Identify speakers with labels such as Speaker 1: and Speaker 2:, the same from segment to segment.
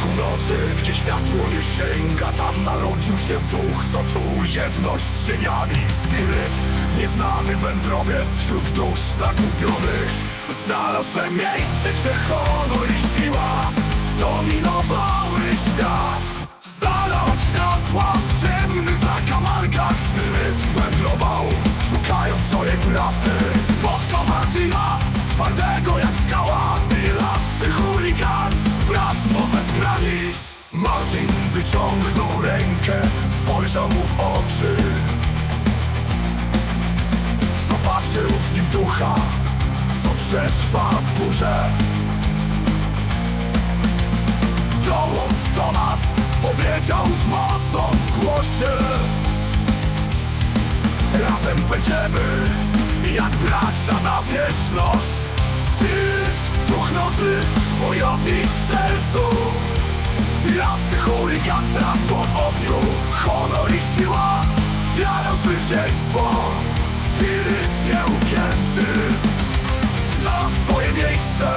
Speaker 1: północy Gdzie światło nie sięga Tam narodził się duch Co czuł jedność z cieniami Spiryt, nieznany wędrowiec Wśród dusz zagubionych. Znalazł swe miejsce Gdzie honor i siła Zdominowały świat. Z od światła W ciemnych zakamarkach. Spiryt wędrował Szukając swojej prawdy. Spotkał Martina Twardego jak wyciągnął rękę Spojrzał mu w oczy. Zobaczył w nim ducha Co przetrwa burzę Dołącz do nas Powiedział z mocą w głosie Razem będziemy jak bracia na wieczność. Spiryt, duch nocy, wojownik w sercu Jasny chuligan, bractwo w ogniu Honor i siła, wiara w zwycięstwo. Spiryt nieugięty Zna swoje miejsce.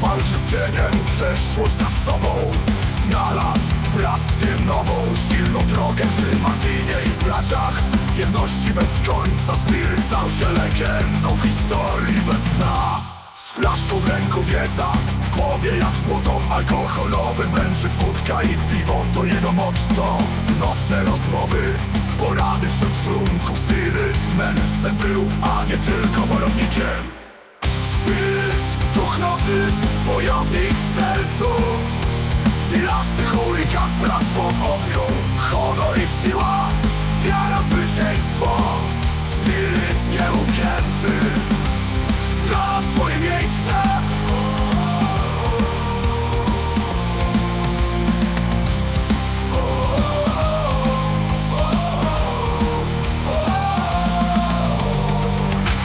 Speaker 1: Walczy z cieniem, przeszłość za sobą. Znalazł bractwie nową Silną drogę przy Martinie i braciach W jedności bez końca Spirit stał się legendą w historii bez dna flaszką w ręku wiedza W głowie jak złotą alkoholowym Męczy wódka i piwo to jego motto. Nocne rozmowy Porady wśród trunków Spirit mędrcem był, a nie tylko wojownikiem. Spirit, duch nocy, wojownik w sercu. I lasy chuligan, bractwo w ogniu. Honor i siła, wiara zwycięstwo. Spirit nieugięty Zna swoje W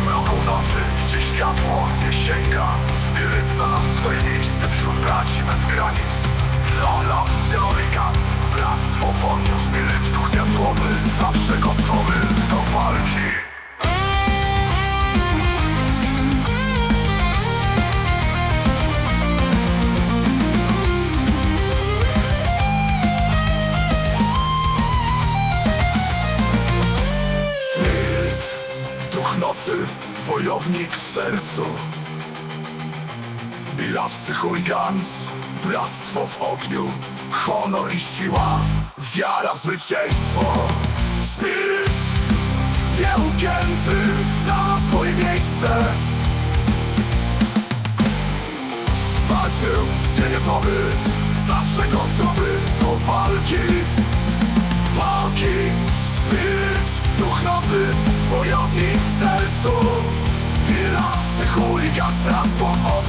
Speaker 1: mroku nocy, gdzie światło nie sięga Spiryt ma swoje miejsce wśród braci bez granic. Lola, Zeolika, bractwo podniósł Spiryt, wojownik w sercu. Bilasy chuligans, bractwo w ogniu Honor i siła, wiara w zwycięstwo. Spiryt, nieugięty, zna swoje miejsce. Walczył z cieniowy, zawsze gotowy do walki. Walki, spiryt, duch nocy, wojownik w sercu Bilasy, chuligan, bractwo w